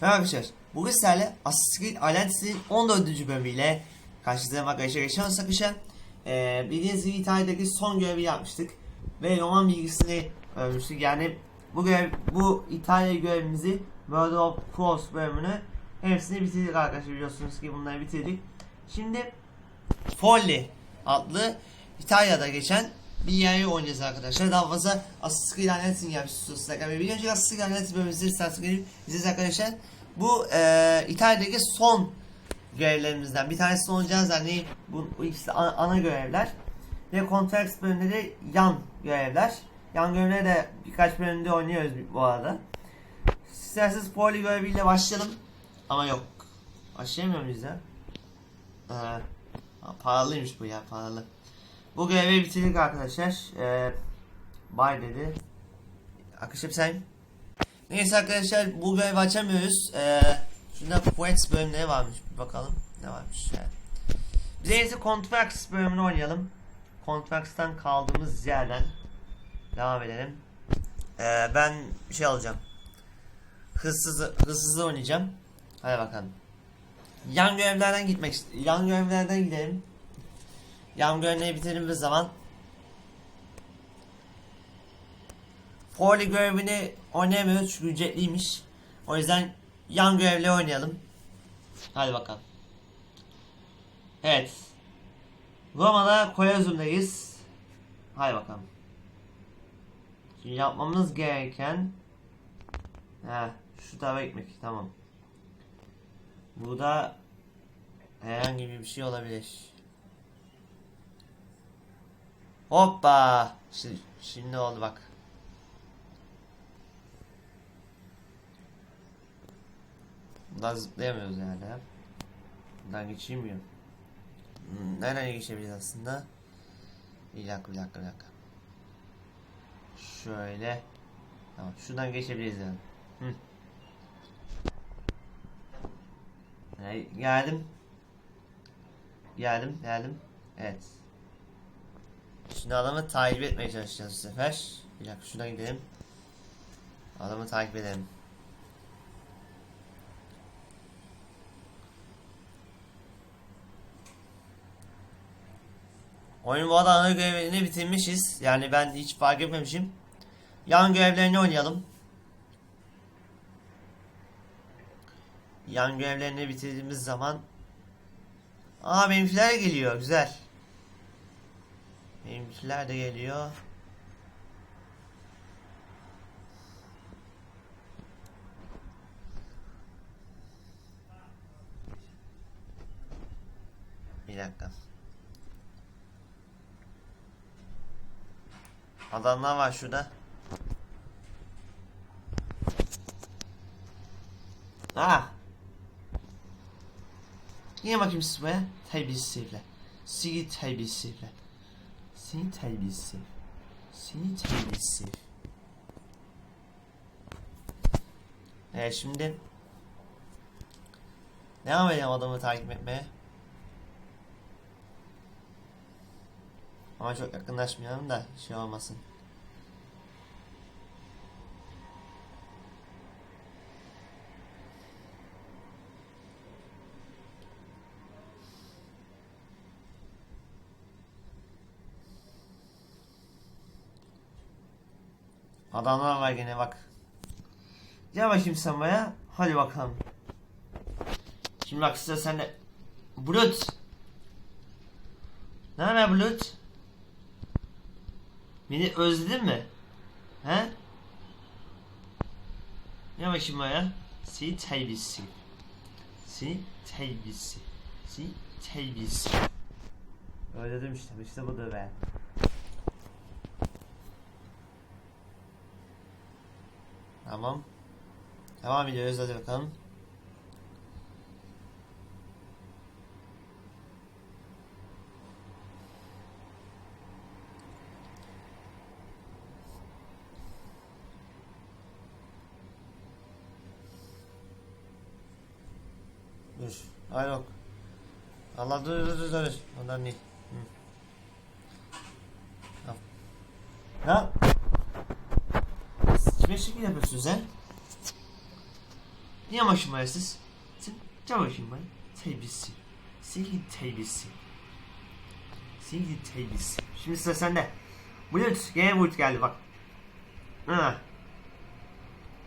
Merhaba arkadaşlar. Bugün sizlerle Assassin's Creed Identity'nin 14. bölümüyle karşınızdayım arkadaşlar. Geçen arkadaşlar e, bildiğiniz gibi İtalya'daki son görevi yapmıştık. Ve roman bilgisini ölmüştük. Yani bu görev, bu İtalya görevimizi Murder of Cross bölümünü hepsini bitirdik arkadaşlar. Biliyorsunuz ki bunları bitirdik. Şimdi Folly adlı İtalya'da geçen bir yeri oynayacağız arkadaşlar. Daha fazla Assassin's Creed Identity'nin gelmiş hususuna kadar. Bir önceki Assassin's Creed Identity bölümümüzü izleyeceğiz arkadaşlar. Bu e, İtalya'daki son görevlerimizden bir tanesi oynayacağız. Yani bu, bu ikisi ana, ana görevler. Ve Contracts bölümünde de yan görevler. Yan görevleri de birkaç bölümde oynuyoruz bu arada. İsterseniz Folly göreviyle başlayalım. Ama yok. Başlayamıyor muyuz ya? Ee, Paralıymış bu ya paralı. Bu görevi bitirdik arkadaşlar. Ee, bay dedi. Akışıp sen. Neyse arkadaşlar bu görevi açamıyoruz. Ee, şurada Poets bölümleri varmış. Bir bakalım ne varmış yani. Biz en iyisi Contracts bölümünü oynayalım. Contracts'tan kaldığımız yerden devam edelim. Ee, ben şey alacağım. Hırsız, hırsızı oynayacağım. Hadi bakalım. Yan görevlerden gitmek yan görevlerden gidelim. Yan görevleri bitirdiğimiz zaman Forli görevini oynayamıyoruz çünkü ücretliymiş. O yüzden yan görevleri oynayalım. Hadi bakalım. Evet. Roma'da Kolezyum'dayız. Hadi bakalım. Şimdi yapmamız gereken Heh, şu tarafa gitmek tamam. Bu da herhangi bir şey olabilir. Hoppa! Şimdi, şimdi oldu bak. Bundan zıplayamıyoruz yani. ha. Bundan geçilmiyor. Hmm, Nereden geçebiliriz aslında? Bir dakika, bir dakika, bir dakika. Şöyle. Tamam, şuradan geçebiliriz yani. Hı. Ee, geldim. Geldim, geldim. Evet. Şimdi adamı takip etmeye çalışacağız bu sefer. Bir dakika şuradan gidelim. Adamı takip edelim. Oyun bu arada ana görevlerini bitirmişiz. Yani ben hiç fark etmemişim. Yan görevlerini oynayalım. Yan görevlerini bitirdiğimiz zaman Aa benimkiler geliyor güzel. Benimkiler de geliyor. Bir dakika. Adamlar var şurada. Ah! Yine bakayım siz buraya. Terbiyesizler. Seni terbiyesizler. Seni terbiyesiz. Seni terbiyesiz. Evet şimdi devam edelim adamı takip etmeye. Ama çok yakınlaşmayalım da şey olmasın. Adamlar var gene bak. Gel bakayım sen buraya. Hadi bakalım. Şimdi bak size sen de... Bulut. Ne haber Bulut? Beni özledin mi? He? Gel bakayım buraya. Si terbiyesi. Si terbiyesi. Si terbiyesi. Öyle dedim işte. İşte bu da be. Tamam. Devam ediyoruz hadi bakalım. Dur. Hayır yok. Allah dur dur dur dur. Ondan değil. Hı. Tamam. Kime şekil yapıyorsunuz he? Niye başım var siz? Sen ne başım var? Terbiyesi. Sevgili terbiyesi. Sevgili terbiyesi. Şimdi sıra sende. Bulut. Gene Bulut geldi bak. Ha.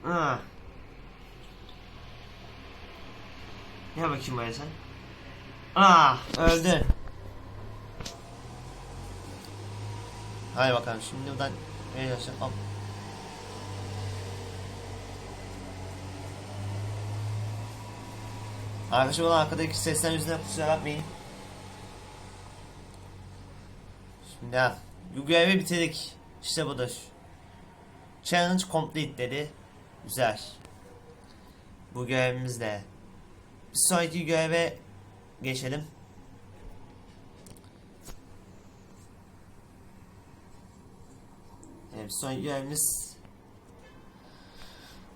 Ha. Gel bakayım buraya sen. Ah öldü. Hadi bakalım şimdi buradan ne yaşam? Hop. Arkadaşlar arkadaki sesten yüzünden kusura bakmayın. Şimdi ha, görevi bitirdik. İşte budur. Challenge complete dedi. Güzel. Bu görevimiz de. Bir sonraki göreve geçelim. Evet, sonraki görevimiz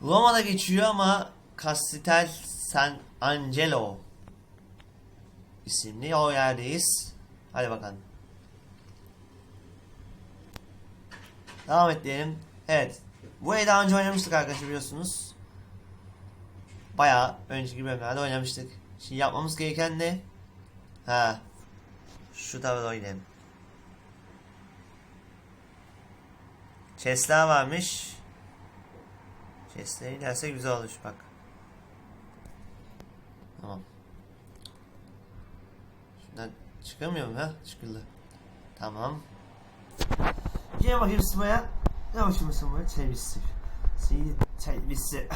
Roma'da geçiyor ama Castel San Angelo isimli o yerdeyiz. Hadi bakalım. Devam et diyelim. Evet. Bu daha önce oynamıştık arkadaşlar biliyorsunuz. Bayağı önceki bölümlerde oynamıştık. Şimdi yapmamız gereken ne? Ha. Şu tarafa oynayalım. Chest'ler varmış. Chest'lere giderse güzel olur bak. Tamam. Şuradan çıkamıyor mu ha? Çıkıldı. Tamam. Gel bakayım Sıma'ya. Ne bakayım Sıma'ya? Çelbisi. Seni çelbisi.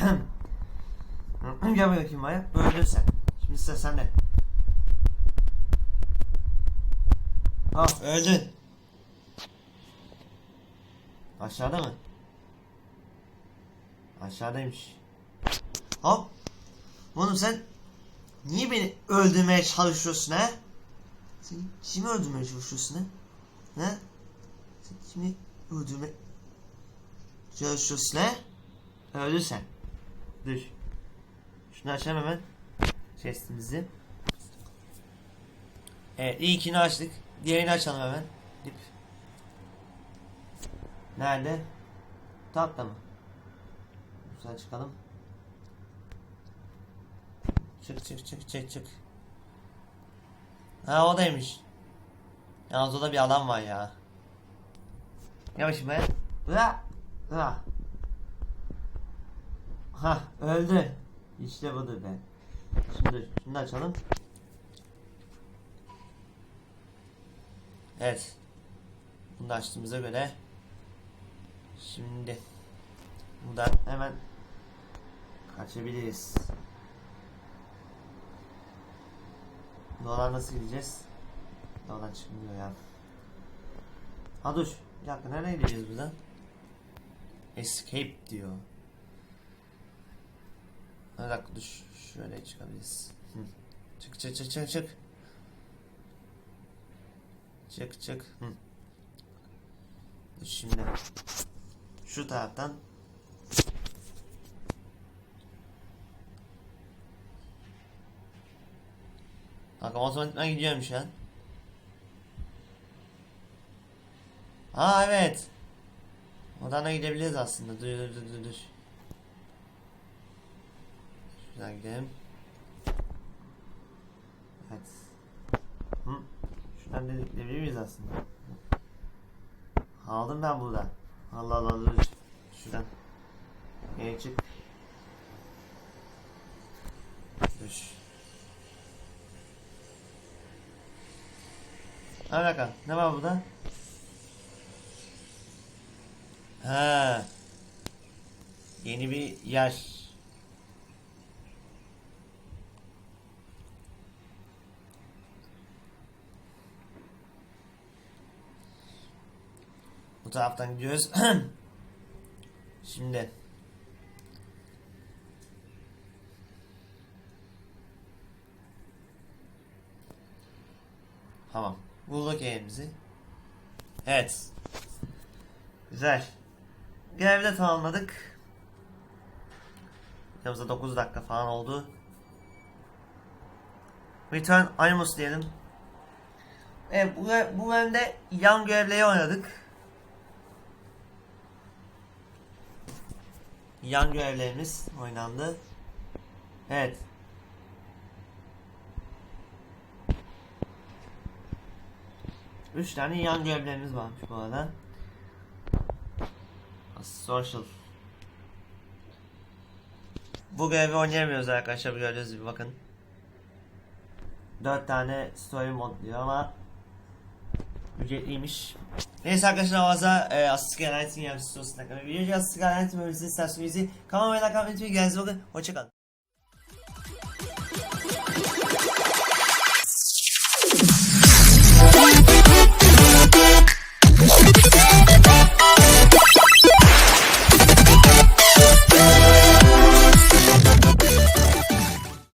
Gel bakayım Maya. Böyle sen. Şimdi sıra sende. Ah öldün. Aşağıda mı? Aşağıdaymış. Hop. Oğlum sen niye beni öldürmeye çalışıyorsun ha? Sen kimi öldürmeye çalışıyorsun ha? Ha? Sen kimi öldürmeye çalışıyorsun ha? Öldür sen. Dur. Şunu açalım hemen. Chestimizi. Evet ilkini açtık. Diğerini açalım hemen. Dip. Nerede? Tatlı mı? Güzel çıkalım. Çık çık çık çık çık. Ha odaymış. Yalnız o da bir adam var ya. Yavaş be. Ha. Ha. Ha öldü. İşte budur be. Şimdi şunu da açalım. Evet. Bunu da açtığımıza göre şimdi buradan hemen kaçabiliriz. Dolar nasıl gideceğiz? Dolar çıkmıyor ya. Ha dur. Bir dakika nereye gideceğiz buradan? Escape diyor. Bir dakika dur. Şöyle çıkabiliriz. Çık çık çık çık çık. Çık çık. Hı. Şimdi şu taraftan Kanka otomatikman gidiyorum şu an. Aa evet. Oradan da gidebiliriz aslında. Dur dur dur dur. Şuradan gidelim. Evet. Hı. Şuradan da gidebilir miyiz aslında? Aldım ben burada. Allah Allah dur. Şuradan. Geri çık. Dur. Ha bakalım. Ne var burada? Ha. Yeni bir yer. Bu taraftan gidiyoruz. Şimdi. Tamam. Bulduk evimizi. Evet. Güzel. Görevi de tamamladık. Yanımızda 9 dakika falan oldu. Return Animus diyelim. Evet bu, bu bölümde yan görevleri oynadık. Yan görevlerimiz oynandı. Evet. Üç tane yan görevlerimiz varmış bu arada. Social. Bu görevi oynayamıyoruz arkadaşlar gördüğünüz gibi bakın. 4 tane story mod diyor ama ücretliymiş. Neyse arkadaşlar fazla e, Asist Garanti'nin yapıcısı olsun. Videocu Asist Garanti bölümümüzün istasyonu Kanalıma ve like atmayı unutmayın. Kendinize bakın. Hoşçakalın.